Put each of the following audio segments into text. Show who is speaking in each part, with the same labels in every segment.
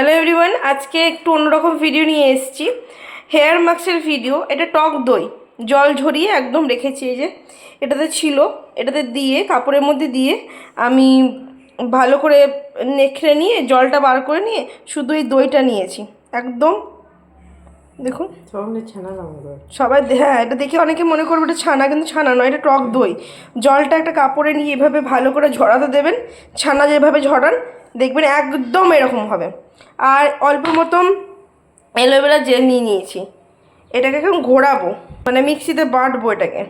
Speaker 1: Hello everyone আজকে একটু অন্যরকম ভিডিও নিয়ে এসেছি। হেয়ার মাস্কের ভিডিও এটা টক দই। জল ঝরিয়ে একদম রেখেছি এই যে। এটাতে ছিল এটাতে দিয়ে কাপড়ের মধ্যে দিয়ে আমি ভালো করে নেখড়ে নিয়ে জলটা বার করে নিয়ে শুধু এই দইটা নিয়েছি। একদম দেখুন। সবাই হ্যাঁ এটা দেখে অনেকে মনে করবে এটা ছানা কিন্তু ছানা নয় এটা টক দই। জলটা একটা কাপড়ে নিয়ে এভাবে ভালো করে ঝরাতে দেবেন ছানা যেভাবে ঝরান দেখবেন একদম এরকম হবে। আর অল্প মতন অ্যালোভেরা জেল নিয়ে নিয়েছি। এটাকে এখন ঘোরাবো। মানে মিক্সিতে বাটবো এটাকে।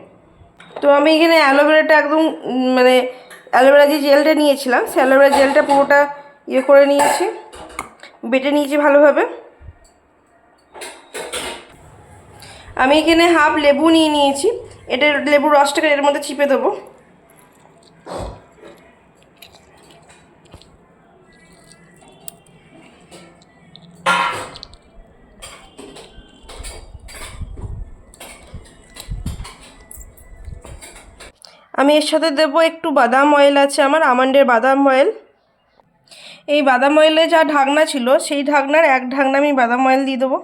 Speaker 1: তো আমি এখানে অ্যালোভেরাটা একদম মানে অ্যালোভেরা যে জেলটা নিয়েছিলাম সে অ্যালোভেরা জেলটা পুরোটা ইয়ে করে নিয়েছি। বেটে নিয়েছি ভালোভাবে। আমি এখানে হাফ লেবু নিয়ে নিয়েছি। এটা লেবুর রসটাকে এর মধ্যে চিপে দেবো। আমি এর সাথে দেবো একটু বাদাম অয়েল আছে আমার, আমন্ডের বাদাম অয়েল এই বাদাম অয়েলে যা ঢাকনা ছিল, সেই ঢাকনার এক ঢাকনা আমি বাদাম অয়েল দিয়ে দেবো।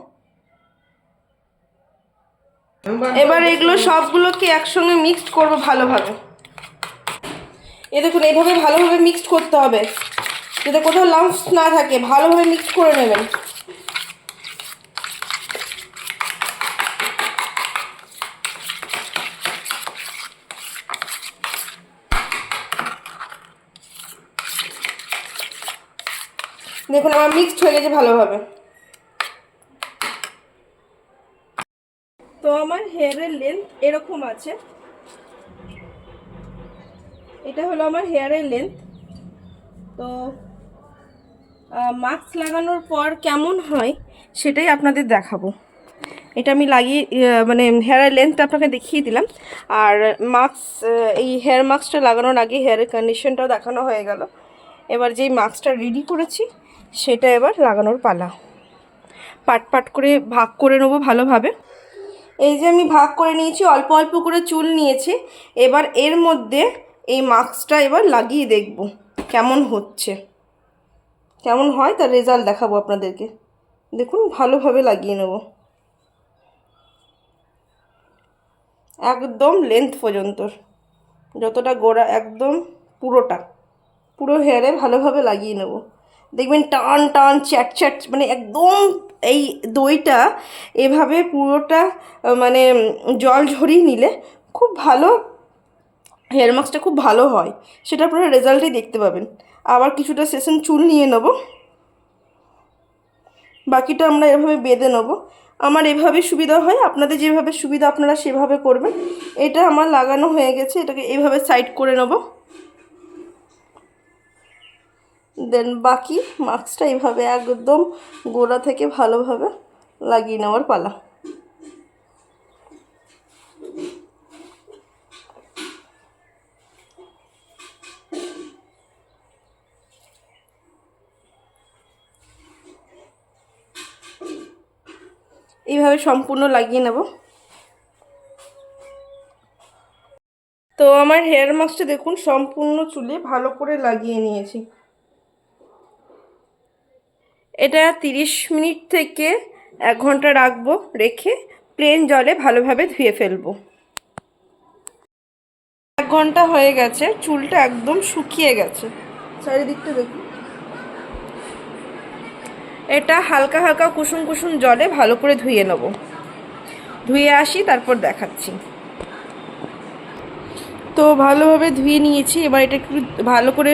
Speaker 1: এবার এগুলো সবগুলোকে একসঙ্গে মিক্সড করব ভালোভাবে। এ দেখুন, এইভাবে ভালোভাবে মিক্সড করতে হবে। যাতে কোথাও লাম্পস না থাকে, ভালোভাবে মিক্সড করে নেবেন। দেখুন, আমার মিক্সড হয়ে গেছে ভালোভাবে। তো আমার হেয়ারের লেন্থ এরকম আছে। এটা হলো আমার হেয়ারের লেন্থ তো মাস্ক লাগানোর পর কেমন হয় সেটাই আপনাদের দেখাবো। এটা আমি লাগিয়ে মানে হেয়ারের লেন্থটা আপনাকে দেখিয়ে দিলাম। আর মাস্ক এই হেয়ার মাস্কটা লাগানোর আগে হেয়ারের কন্ডিশনটাও দেখানো হয়ে গেল। এবার যেই মাস্কটা রেডি করেছি সেটা এবার লাগানোর পালা। পাট পাট করে ভাগ করে নেব ভালোভাবে। এই যে আমি ভাগ করে নিয়েছি, অল্প অল্প করে চুল নিয়েছি, এবার এর মধ্যে এই মাস্কটা এবার লাগিয়ে দেখব কেমন হচ্ছে। কেমন হয় তার রেজাল্ট দেখাবো আপনাদেরকে। দেখুন, ভালোভাবে লাগিয়ে নেব। একদম লেন্থ পর্যন্ত। যতটা গোড়া, একদম পুরোটা। পুরো হেয়ারে ভালোভাবে লাগিয়ে নেব। দেখবেন টান টান, চ্যাট চ্যাট মানে একদম এই দইটা এভাবে পুরোটা মানে জল ঝরিয়ে নিলে খুব ভালো হেয়ার মাস্কটা খুব ভালো হয়। সেটা আপনারা রেজাল্টেই দেখতে পাবেন। আবার কিছুটা সেশন চুল নিয়ে নেব। বাকিটা আমরা এভাবে বেঁধে নেব। আমার এভাবে সুবিধা হয়, আপনাদের যেভাবে সুবিধা আপনারা সেভাবে করবেন। এটা আমার লাগানো হয়ে গেছে, এটাকে এভাবে সাইড করে নেব। দেন বাকি মাস্কটা এইভাবে একদম গোড়া থেকে ভালোভাবে লাগিয়ে নেওয়ার পালা। এইভাবে সম্পূর্ণ লাগিয়ে নেব। তো আমার হেয়ার মাস্কটা দেখুন, সম্পূর্ণ চুলে ভালো করে লাগিয়ে নিয়েছি। এটা তিরিশ মিনিট থেকে এক ঘণ্টা রাখব রেখে প্লেন জলে ভালোভাবে ধুয়ে ফেলব। এক ঘণ্টা হয়ে গেছে, চুলটা একদম শুকিয়ে গেছে। চারিদিকটা দেখুন। এটা হালকা হালকা কুসুম কুসুম জলে ভালো করে ধুয়ে নেব। ধুয়ে আসি, তারপর দেখাচ্ছি। তো ভালোভাবে ধুয়ে নিয়েছি, এবার এটা একটু ভালো করে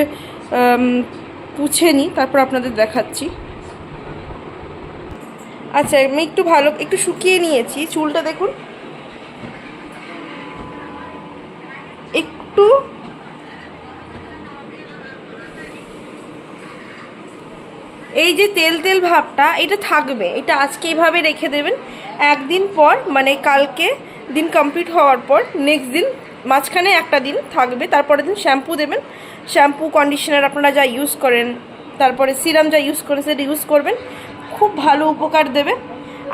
Speaker 1: পুছে নিই, তারপর আপনাদের দেখাচ্ছি। আচ্ছা আমি একটু ভালো, একটু শুকিয়ে নিয়েছি। চুলটা দেখুন। একটু এই যে তেল তেল ভাবটা, এটা থাকবে। এটা আজকে এইভাবে রেখে দেবেন। একদিন পর মানে কালকে দিন কমপ্লিট হওয়ার পর নেক্সট দিন, মাঝখানে একটা দিন থাকবে। তারপরের দিন শ্যাম্পু দেবেন। শ্যাম্পু কন্ডিশনার আপনারা যা ইউজ করেন, তারপরে সিরাম যা ইউজ করেন, সেটা ইউজ করবেন। খুব ভালো উপকার দেবে।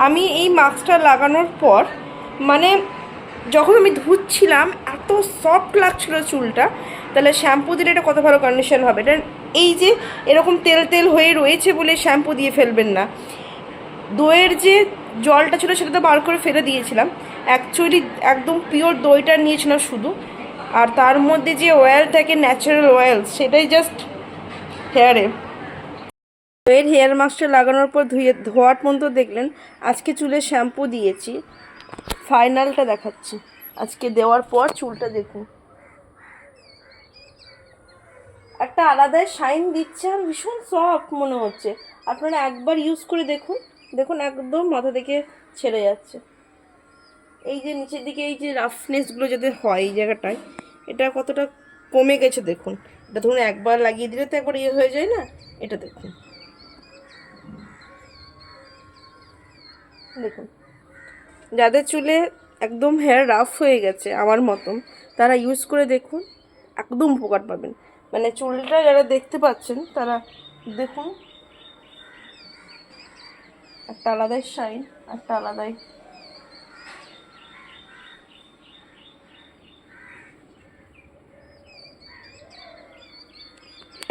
Speaker 1: আমি এই মাস্কটা লাগানোর পর মানে যখন আমি ধুচ্ছিলাম, এত সফট লাগছিল চুলটা, তাহলে শ্যাম্পু দিলে এটা কত ভালো কন্ডিশন হবে। এটা এই যে এরকম তেল তেল হয়ে রয়েছে বলে শ্যাম্পু দিয়ে ফেলবেন না। দইয়ের যে জলটা ছিল সেটা তো বার করে ফেলে দিয়েছিলাম। অ্যাকচুয়ালি একদম পিওর দইটা নিয়েছিলাম শুধু। আর তার মধ্যে যে অয়েল থাকে ন্যাচারাল অয়েল সেটাই জাস্ট হেয়ারে দইয়ের হেয়ার মাস্কটা লাগানোর পর ধুয়ে ধোয়ার পর্যন্ত দেখলেন, আজকে চুলে শ্যাম্পু দিয়েছি। ফাইনালটা দেখাচ্ছি। আজকে দেওয়ার পর চুলটা দেখুন। একটা আলাদাই শাইন দিচ্ছে আর ভীষণ সফট মনে হচ্ছে। আপনারা একবার ইউজ করে দেখুন। দেখুন একদম মাথা থেকে ছেড়ে যাচ্ছে। এই যে নিচের দিকে এই যে রাফনেসগুলো যাতে হয় এই জায়গাটায়, এটা কতটা কমে গেছে দেখুন। এটা ধরুন একবার লাগিয়ে দিলে তো একবার ইয়ে হয়ে যায় না? এটা দেখুন। দেখুন। যাদের চুলে একদম হেয়ার রাফ হয়ে গেছে আমার মতন, তারা ইউজ করে দেখুন, একদম উপকার পাবেন। মানে চুলটা যারা দেখতে পাচ্ছেন, তারা দেখুন, একটা আলাদাই শাইন একটা আলাদাই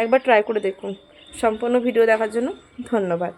Speaker 1: একবার ট্রাই করে দেখুন। সম্পূর্ণ ভিডিও দেখার জন্য ধন্যবাদ।